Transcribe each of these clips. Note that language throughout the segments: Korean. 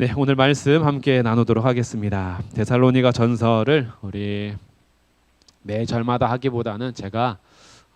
네, 오늘 말씀 함께 나누도록 하겠습니다. 데살로니가 전서를 우리 매 절마다 하기보다는 제가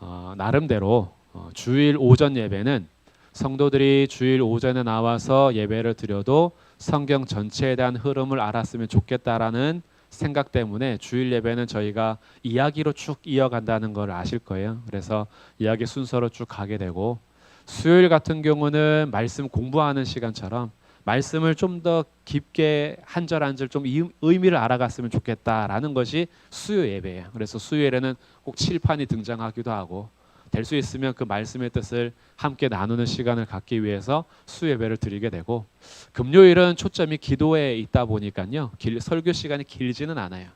어, 나름대로 어, 주일 오전 예배는 성도들이 주일 오전에 나와서 예배를 드려도 성경 전체에 대한 흐름을 알았으면 좋겠다라는 생각 때문에 주일 예배는 저희가 이야기로 쭉 이어간다는 걸 아실 거예요. 그래서 이야기 순서로 쭉 가게 되고 수요일 같은 경우는 말씀 공부하는 시간처럼 말씀을 좀 더 깊게 한 절 한 절 좀 의미를 알아갔으면 좋겠다라는 것이 수요 예배예요. 그래서 수요일에는 꼭 칠판이 등장하기도 하고 될 수 있으면 그 말씀의 뜻을 함께 나누는 시간을 갖기 위해서 수요 예배를 드리게 되고 금요일은 초점이 기도에 있다 보니까요. 길, 설교 시간이 길지는 않아요.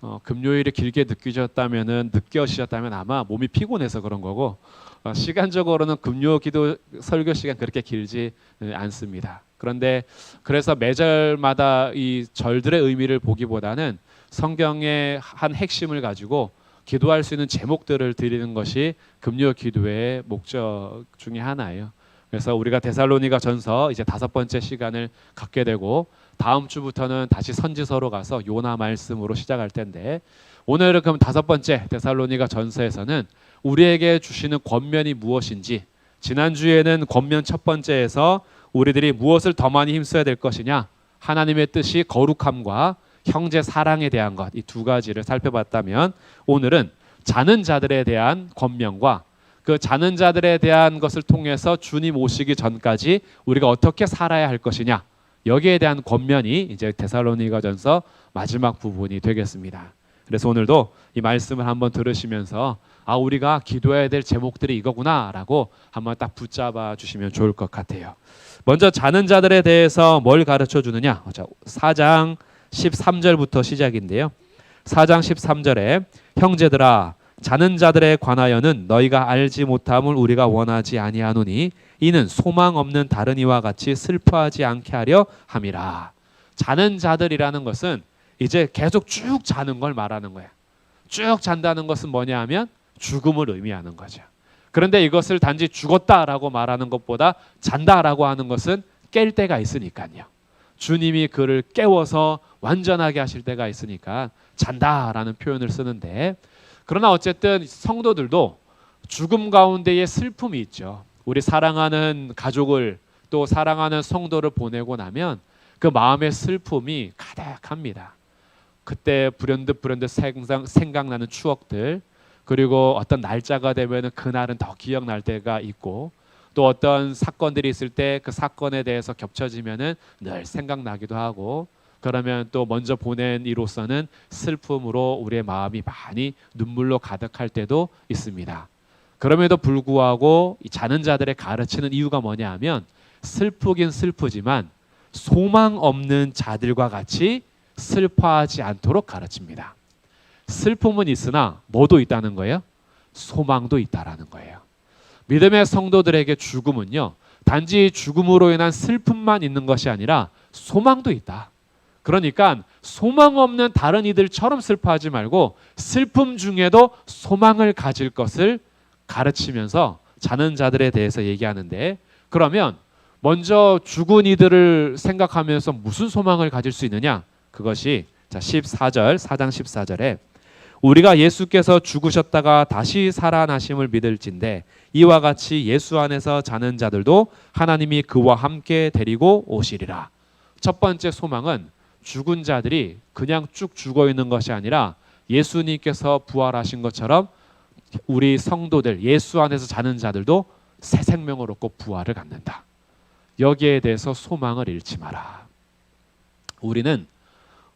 어, 금요일이 길게 느끼셨다면은 느껴지셨다면 아마 몸이 피곤해서 그런 거고 어, 시간적으로는 금요 기도 설교 시간 그렇게 길지 않습니다. 그런데 그래서 매절마다 이 절들의 의미를 보기보다는 성경의 한 핵심을 가지고 기도할 수 있는 제목들을 드리는 것이 금요 기도의 목적 중에 하나예요. 그래서 우리가 데살로니가 전서 이제 다섯 번째 시간을 갖게 되고 다음 주부터는 다시 선지서로 가서 요나 말씀으로 시작할 텐데 오늘은 그럼 다섯 번째 데살로니가 전서에서는 우리에게 주시는 권면이 무엇인지 지난 주에는 권면 첫 번째에서 우리들이 무엇을 더 많이 힘써야 될 것이냐 하나님의 뜻이 거룩함과 형제 사랑에 대한 것 이 두 가지를 살펴봤다면 오늘은 자는 자들에 대한 권면과 그 자는 자들에 대한 것을 통해서 주님 오시기 전까지 우리가 어떻게 살아야 할 것이냐 여기에 대한 권면이 이제 데살로니가전서 마지막 부분이 되겠습니다. 그래서 오늘도 이 말씀을 한번 들으시면서 아 우리가 기도해야 될 제목들이 이거구나라고 한번 딱 붙잡아 주시면 좋을 것 같아요. 먼저 자는 자들에 대해서 뭘 가르쳐 주느냐? 자, 4장 13절부터 시작인데요. 4장 13절에 형제들아 자는 자들에 관하여는 너희가 알지 못함을 우리가 원하지 아니하노니 이는 소망 없는 다른 이와 같이 슬퍼하지 않게 하려 함이라. 자는 자들이라는 것은 이제 계속 쭉 자는 걸 말하는 거야. 쭉 잔다는 것은 뭐냐 하면 죽음을 의미하는 거죠. 그런데 이것을 단지 죽었다라고 말하는 것보다 잔다라고 하는 것은 깰 때가 있으니까요. 주님이 그를 깨워서 완전하게 하실 때가 있으니까 잔다라는 표현을 쓰는데 그러나 어쨌든 성도들도 죽음 가운데에 슬픔이 있죠. 우리 사랑하는 가족을 또 사랑하는 성도를 보내고 나면 그 마음의 슬픔이 가득합니다. 그때 불현듯 불현듯 생각, 생각 나는 추억들 그리고 어떤 날짜가 되면 그날은 더 기억날 때가 있고 또 어떤 사건들이 있을 때 그 사건에 대해서 겹쳐지면은 늘 생각나기도 하고 그러면 또 먼저 보낸 이로서는 슬픔으로 우리의 마음이 많이 눈물로 가득할 때도 있습니다. 그럼에도 불구하고 이 자는 자들의 가르치는 이유가 뭐냐 하면 슬프긴 슬프지만 소망 없는 자들과 같이 슬퍼하지 않도록 가르칩니다. 슬픔은 있으나 뭐도 있다는 거예요? 소망도 있다라는 거예요. 믿음의 성도들에게 죽음은요. 단지 죽음으로 인한 슬픔만 있는 것이 아니라 소망도 있다. 그러니까 소망 없는 다른 이들처럼 슬퍼하지 말고 슬픔 중에도 소망을 가질 것을 가르치면서 자는 자들에 대해서 얘기하는데 그러면 먼저 죽은 이들을 생각하면서 무슨 소망을 가질 수 있느냐? 그것이 자 14절 4장 14절에 우리가 예수께서 죽으셨다가 다시 살아나심을 믿을진데 이와 같이 예수 안에서 자는 자들도 하나님이 그와 함께 데리고 오시리라. 첫 번째 소망은 죽은 자들이 그냥 쭉 죽어 있는 것이 아니라 예수님께서 부활하신 것처럼 우리 성도들 예수 안에서 자는 자들도 새 생명을 얻고 부활을 갖는다. 여기에 대해서 소망을 잃지 마라. 우리는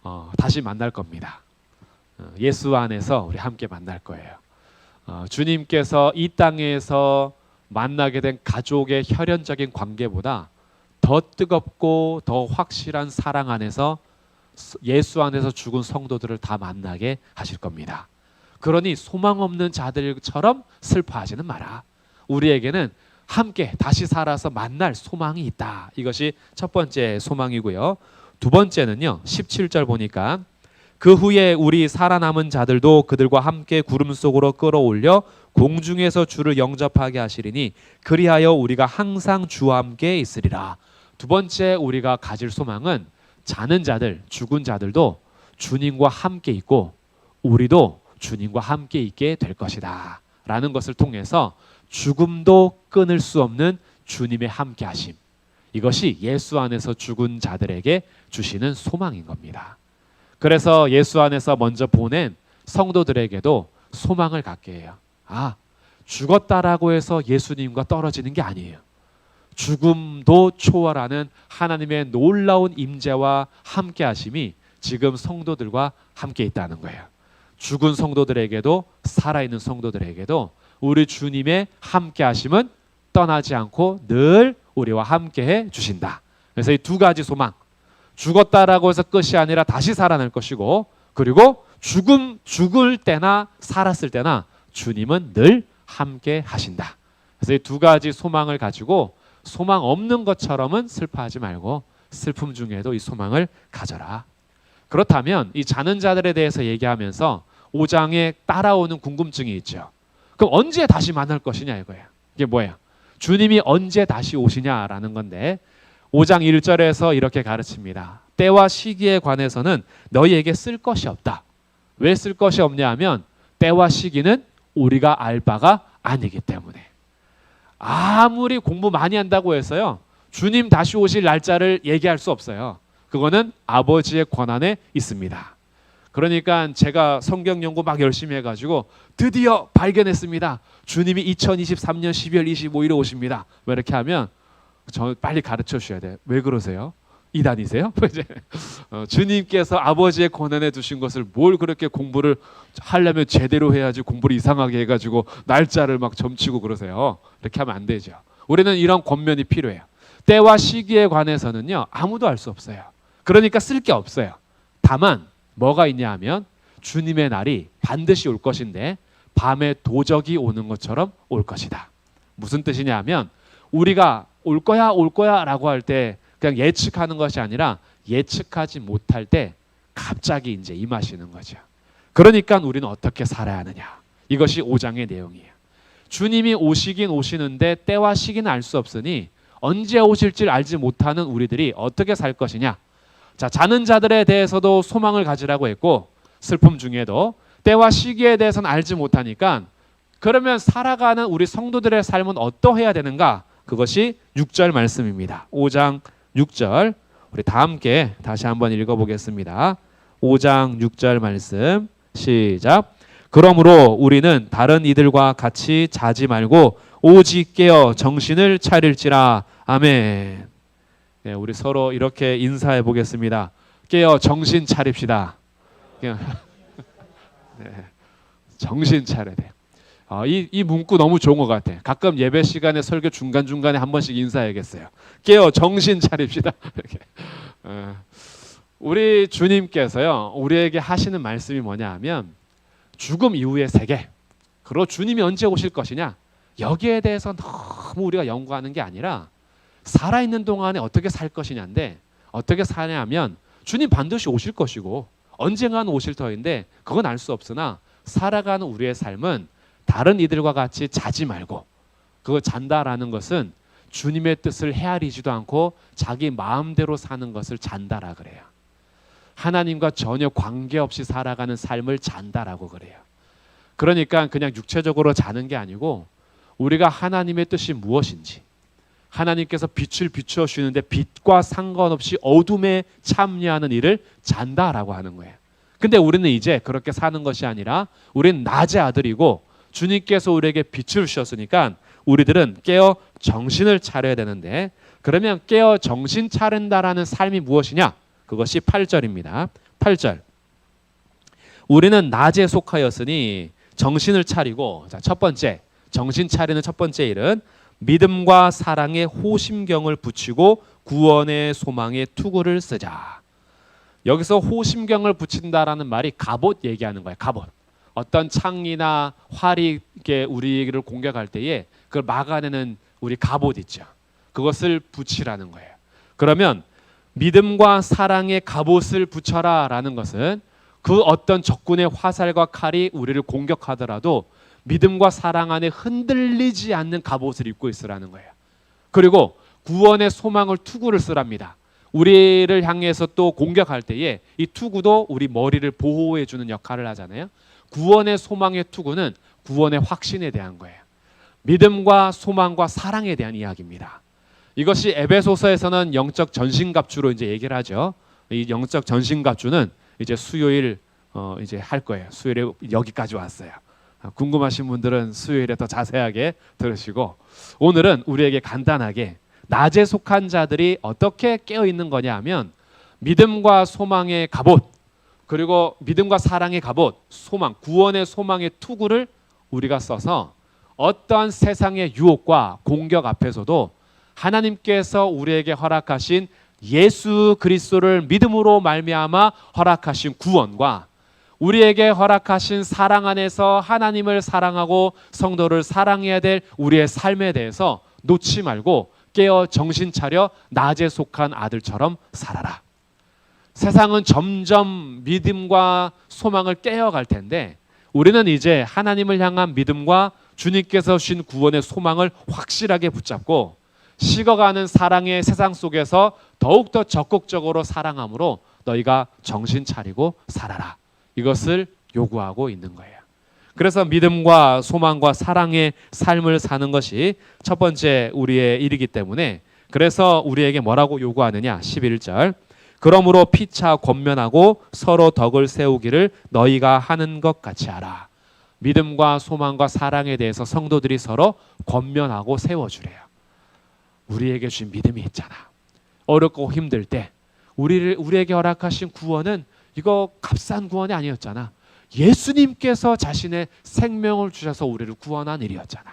어, 다시 만날 겁니다. 어, 예수 안에서 우리 함께 만날 거예요. 어, 주님께서 이 땅에서 만나게 된 가족의 혈연적인 관계보다 더 뜨겁고 더 확실한 사랑 안에서 예수 안에서 죽은 성도들을 다 만나게 하실 겁니다. 그러니 소망 없는 자들처럼 슬퍼하지는 마라. 우리에게는 함께 다시 살아서 만날 소망이 있다. 이것이 첫 번째 소망이고요. 두 번째는요. 17절 보니까 그 후에 우리 살아남은 자들도 그들과 함께 구름 속으로 끌어올려 공중에서 주를 영접하게 하시리니 그리하여 우리가 항상 주와 함께 있으리라. 두 번째 우리가 가질 소망은 자는 자들, 죽은 자들도 주님과 함께 있고 우리도 주님과 함께 있게 될 것이다. 라는 것을 통해서 죽음도 끊을 수 없는 주님의 함께 하심. 이것이 예수 안에서 죽은 자들에게 주시는 소망인 겁니다. 그래서 예수 안에서 먼저 보낸 성도들에게도 소망을 갖게 해요. 아, 죽었다라고 해서 예수님과 떨어지는 게 아니에요. 죽음도 초월하는 하나님의 놀라운 임재와 함께 하심이 지금 성도들과 함께 있다는 거예요. 죽은 성도들에게도 살아있는 성도들에게도 우리 주님의 함께 하심은 떠나지 않고 늘 우리와 함께 해 주신다. 그래서 이 두 가지 소망. 죽었다라고 해서 끝이 아니라 다시 살아날 것이고 그리고 죽음 죽을 때나 살았을 때나 주님은 늘 함께 하신다. 그래서 이 두 가지 소망을 가지고 소망 없는 것처럼은 슬퍼하지 말고 슬픔 중에도 이 소망을 가져라. 그렇다면 이 자는 자들에 대해서 얘기하면서 5장에 따라오는 궁금증이 있죠. 그럼 언제 다시 만날 것이냐 이거예요. 이게 뭐예요? 주님이 언제 다시 오시냐라는 건데 5장 1절에서 이렇게 가르칩니다. 때와 시기에 관해서는 너희에게 쓸 것이 없다. 왜 쓸 것이 없냐 하면 때와 시기는 우리가 알 바가 아니기 때문에. 아무리 공부 많이 한다고 해서요. 주님 다시 오실 날짜를 얘기할 수 없어요. 그거는 아버지의 권한에 있습니다. 그러니까 제가 성경 연구 막 열심히 해가지고 드디어 발견했습니다. 주님이 2023년 12월 25일에 오십니다. 왜 이렇게 하면 저 빨리 가르쳐 주셔야 돼요. 왜 그러세요? 이단이세요? 어, 주님께서 아버지의 권한에 두신 것을 뭘 그렇게 공부를 하려면 제대로 해야지 공부를 이상하게 해가지고 날짜를 막 점치고 그러세요. 이렇게 하면 안 되죠. 우리는 이런 권면이 필요해요. 때와 시기에 관해서는요 아무도 알 수 없어요. 그러니까 쓸 게 없어요. 다만 뭐가 있냐 하면 주님의 날이 반드시 올 것인데 밤에 도적이 오는 것처럼 올 것이다. 무슨 뜻이냐 하면 우리가 올 거야 올 거야라고 할 때 그냥 예측하는 것이 아니라 예측하지 못할 때 갑자기 이제 임하시는 거죠. 그러니까 우리는 어떻게 살아야 하느냐. 이것이 5장의 내용이에요. 주님이 오시긴 오시는데 때와 시기는 알 수 없으니 언제 오실지 알지 못하는 우리들이 어떻게 살 것이냐. 자, 자는 자들에 대해서도 소망을 가지라고 했고 슬픔 중에도 때와 시기에 대해서는 알지 못하니까 그러면 살아가는 우리 성도들의 삶은 어떠해야 되는가? 그것이 6절 말씀입니다. 5장 6절 우리 다 함께 다시 한번 읽어보겠습니다. 5장 6절 말씀 시작. 그러므로 우리는 다른 이들과 같이 자지 말고 오직 깨어 정신을 차릴지라 아멘. 네, 우리 서로 이렇게 인사해 보겠습니다. 깨어 정신 차립시다. 네, 정신 차려야 돼. 어, 이, 이 문구 너무 좋은 것 같아. 가끔 예배 시간에 설교 중간 중간에 한 번씩 인사해야겠어요. 깨어 정신 차립시다. 이렇게. 어, 우리 주님께서요 우리에게 하시는 말씀이 뭐냐 하면 죽음 이후의 세계. 그리고 주님이 언제 오실 것이냐 여기에 대해서 너무 우리가 연구하는 게 아니라 살아 있는 동안에 어떻게 살 것이냐인데 어떻게 사냐면 주님 반드시 오실 것이고 언젠가는 오실 터인데 그건 알 수 없으나 살아가는 우리의 삶은 다른 이들과 같이 자지 말고 그거 잔다라는 것은 주님의 뜻을 헤아리지도 않고 자기 마음대로 사는 것을 잔다라 그래요. 하나님과 전혀 관계없이 살아가는 삶을 잔다라고 그래요. 그러니까 그냥 육체적으로 자는 게 아니고 우리가 하나님의 뜻이 무엇인지 하나님께서 빛을 비추어 주시는데 빛과 상관없이 어둠에 참여하는 일을 잔다라고 하는 거예요. 근데 우리는 이제 그렇게 사는 것이 아니라 우리는 낮의 아들이고 주님께서 우리에게 빛을 주셨으니까 우리들은 깨어 정신을 차려야 되는데 그러면 깨어 정신 차린다라는 삶이 무엇이냐? 그것이 8절입니다. 8절. 우리는 낮에 속하였으니 정신을 차리고 자, 첫 번째 정신 차리는 첫 번째 일은 믿음과 사랑의 호심경을 붙이고 구원의 소망의 투구를 쓰자. 여기서 호심경을 붙인다라는 말이 갑옷 얘기하는 거예요. 갑옷. 어떤 창이나 활이 이렇게 우리를 공격할 때에 그걸 막아내는 우리 갑옷 있죠. 그것을 붙이라는 거예요. 그러면 믿음과 사랑의 갑옷을 붙여라라는 것은 그 어떤 적군의 화살과 칼이 우리를 공격하더라도 믿음과 사랑 안에 흔들리지 않는 갑옷을 입고 있으라는 거예요. 그리고 구원의 소망을 투구를 쓰랍니다. 우리를 향해서 또 공격할 때에 이 투구도 우리 머리를 보호해 주는 역할을 하잖아요. 구원의 소망의 투구는 구원의 확신에 대한 거예요. 믿음과 소망과 사랑에 대한 이야기입니다. 이것이 에베소서에서는 영적 전신갑주로 이제 얘기를 하죠. 이 영적 전신갑주는 이제 수요일 어 이제 할 거예요. 수요일에 여기까지 왔어요. 아, 궁금하신 분들은 수요일에 더 자세하게 들으시고 오늘은 우리에게 간단하게 낮에 속한 자들이 어떻게 깨어 있는 거냐 하면 믿음과 소망의 갑옷 그리고 믿음과 사랑의 갑옷 소망 구원의 소망의 투구를 우리가 써서 어떠한 세상의 유혹과 공격 앞에서도 하나님께서 우리에게 허락하신 예수 그리스도를 믿음으로 말미암아 허락하신 구원과 우리에게 허락하신 사랑 안에서 하나님을 사랑하고 성도를 사랑해야 될 우리의 삶에 대해서 놓지 말고 깨어 정신 차려 낮에 속한 아들처럼 살아라. 세상은 점점 믿음과 소망을 깨어갈 텐데 우리는 이제 하나님을 향한 믿음과 주님께서 주신 구원의 소망을 확실하게 붙잡고 식어가는 사랑의 세상 속에서 더욱더 적극적으로 사랑함으로 너희가 정신 차리고 살아라. 이것을 요구하고 있는 거예요. 그래서 믿음과 소망과 사랑의 삶을 사는 것이 첫 번째 우리의 일이기 때문에 그래서 우리에게 뭐라고 요구하느냐? 11절. 그러므로 피차 권면하고 서로 덕을 세우기를 너희가 하는 것 같이 하라. 믿음과 소망과 사랑에 대해서 성도들이 서로 권면하고 세워주래요. 우리에게 주신 믿음이 있잖아. 어렵고 힘들 때 우리를 우리에게 허락하신 구원은 이거 값싼 구원이 아니었잖아. 예수님께서 자신의 생명을 주셔서 우리를 구원한 일이었잖아.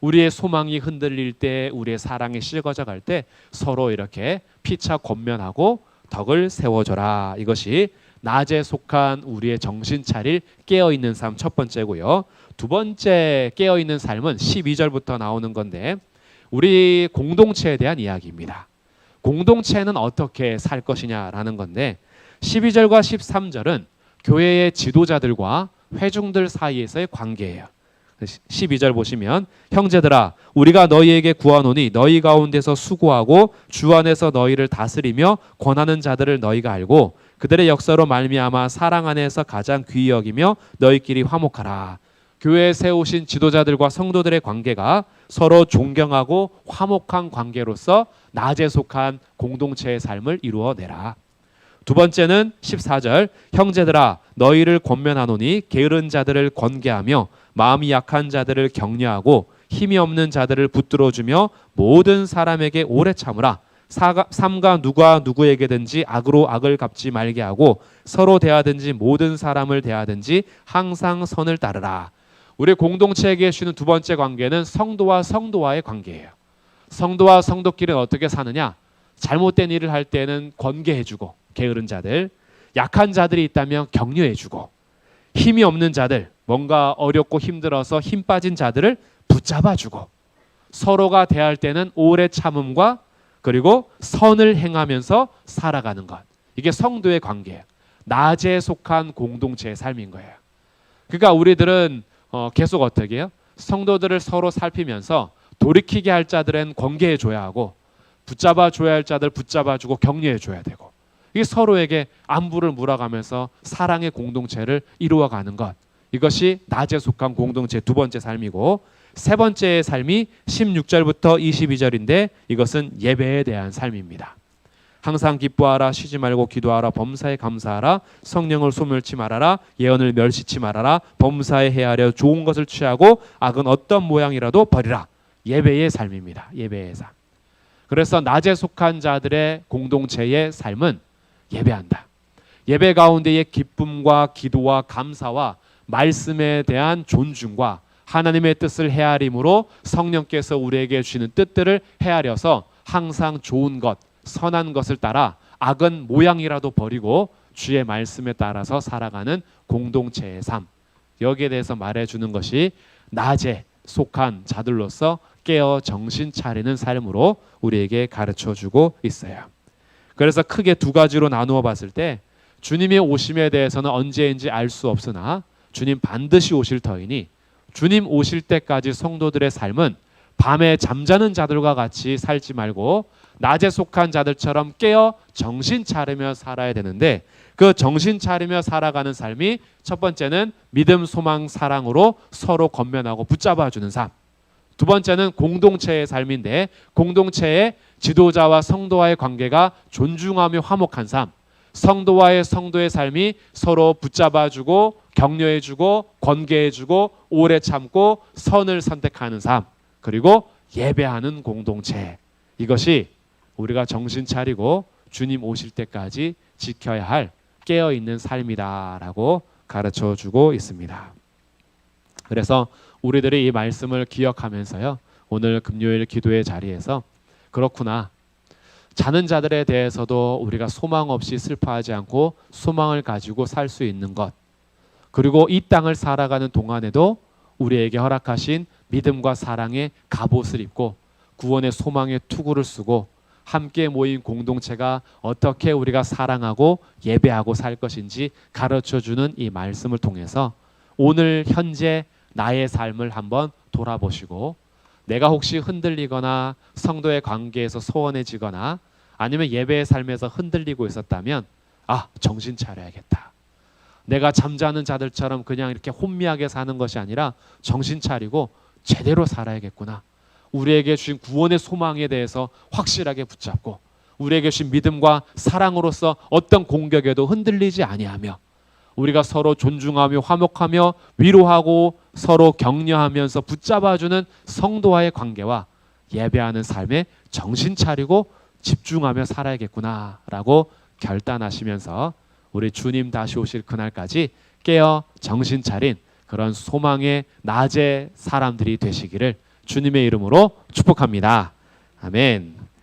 우리의 소망이 흔들릴 때, 우리의 사랑이 식어져 갈 때 서로 이렇게 피차 권면하고 덕을 세워줘라. 이것이 낮에 속한 우리의 정신 차릴 깨어 있는 삶 첫 번째고요. 두 번째 깨어 있는 삶은 12절부터 나오는 건데 우리 공동체에 대한 이야기입니다. 공동체는 어떻게 살 것이냐라는 건데 12절과 13절은 교회의 지도자들과 회중들 사이에서의 관계예요. 12절 보시면 형제들아 우리가 너희에게 구하노니 너희 가운데서 수고하고 주 안에서 너희를 다스리며 권하는 자들을 너희가 알고 그들의 역사로 말미암아 사랑 안에서 가장 귀히 여기며 너희끼리 화목하라. 교회에 세우신 지도자들과 성도들의 관계가 서로 존경하고 화목한 관계로서 낮에 속한 공동체의 삶을 이루어내라. 두 번째는 14절 형제들아 너희를 권면하노니 게으른 자들을 권계하며 마음이 약한 자들을 격려하고 힘이 없는 자들을 붙들어 주며 모든 사람에게 오래 참으라. 사가, 삼가 누가 누구에게든지 악으로 악을 갚지 말게 하고 서로 대하든지 모든 사람을 대하든지 항상 선을 따르라. 우리 공동체에게 주는 두 번째 관계는 성도와 성도와의 관계예요. 성도와 성도끼리는 어떻게 사느냐 잘못된 일을 할 때는 권계해주고 게으른 자들, 약한 자들이 있다면 격려해주고 힘이 없는 자들, 뭔가 어렵고 힘들어서 힘 빠진 자들을 붙잡아주고 서로가 대할 때는 오래 참음과 그리고 선을 행하면서 살아가는 것. 이게 성도의 관계예요. 낮에 속한 공동체의 삶인 거예요. 그러니까 우리들은 어, 계속 어떻게 해요? 성도들을 서로 살피면서 돌이키게 할 자들은 권계해 줘야 하고 붙잡아 줘야 할 자들 붙잡아 주고 격려해 줘야 되고 이 서로에게 안부를 물어가면서 사랑의 공동체를 이루어 가는 것 이것이 낮에 속한 공동체 두 번째 삶이고 세 번째의 삶이 16절부터 22절인데 이것은 예배에 대한 삶입니다. 항상 기뻐하라 쉬지 말고 기도하라 범사에 감사하라 성령을 소멸치 말아라 예언을 멸시치 말아라 범사에 헤아려 좋은 것을 취하고 악은 어떤 모양이라도 버리라 예배의 삶입니다. 예배의 삶. 그래서 낮에 속한 자들의 공동체의 삶은 예배한다. 예배 가운데의 기쁨과 기도와 감사와 말씀에 대한 존중과 하나님의 뜻을 헤아림으로 성령께서 우리에게 주시는 뜻들을 헤아려서 항상 좋은 것, 선한 것을 따라 악은 모양이라도 버리고 주의 말씀에 따라서 살아가는 공동체의 삶. 여기에 대해서 말해 주는 것이 낮에 속한 자들로서 깨어 정신 차리는 삶으로 우리에게 가르쳐 주고 있어요. 그래서 크게 두 가지로 나누어 봤을 때 주님의 오심에 대해서는 언제인지 알 수 없으나 주님 반드시 오실 터이니 주님 오실 때까지 성도들의 삶은 밤에 잠자는 자들과 같이 살지 말고 낮에 속한 자들처럼 깨어 정신 차리며 살아야 되는데 그 정신 차리며 살아가는 삶이 첫 번째는 믿음, 소망, 사랑으로 서로 건면하고 붙잡아 주는 삶. 두 번째는 공동체의 삶인데 공동체의 지도자와 성도와의 관계가 존중하며 화목한 삶. 성도와의 성도의 삶이 서로 붙잡아주고 격려해주고 권계해주고 오래 참고 선을 선택하는 삶. 그리고 예배하는 공동체. 이것이 우리가 정신 차리고 주님 오실 때까지 지켜야 할 깨어 있는 삶이다라고 가르쳐 주고 있습니다. 그래서 우리들이 이 말씀을 기억하면서요. 오늘 금요일 기도의 자리에서 그렇구나. 자는 자들에 대해서도 우리가 소망 없이 슬퍼하지 않고 소망을 가지고 살 수 있는 것. 그리고 이 땅을 살아가는 동안에도 우리에게 허락하신 믿음과 사랑의 갑옷을 입고 구원의 소망의 투구를 쓰고 함께 모인 공동체가 어떻게 우리가 사랑하고 예배하고 살 것인지 가르쳐 주는 이 말씀을 통해서 오늘 현재 나의 삶을 한번 돌아보시고 내가 혹시 흔들리거나 성도의 관계에서 소원해지거나 아니면 예배의 삶에서 흔들리고 있었다면 아 정신 차려야겠다. 내가 잠자는 자들처럼 그냥 이렇게 혼미하게 사는 것이 아니라 정신 차리고 제대로 살아야겠구나. 우리에게 주신 구원의 소망에 대해서 확실하게 붙잡고 우리에게 주신 믿음과 사랑으로서 어떤 공격에도 흔들리지 아니하며 우리가 서로 존중하며 화목하며 위로하고 서로 격려하면서 붙잡아주는 성도와의 관계와 예배하는 삶에 정신 차리고 집중하며 살아야겠구나라고 결단하시면서 우리 주님 다시 오실 그날까지 깨어 정신 차린 그런 소망의 낮의 사람들이 되시기를 주님의 이름으로 축복합니다. 아멘.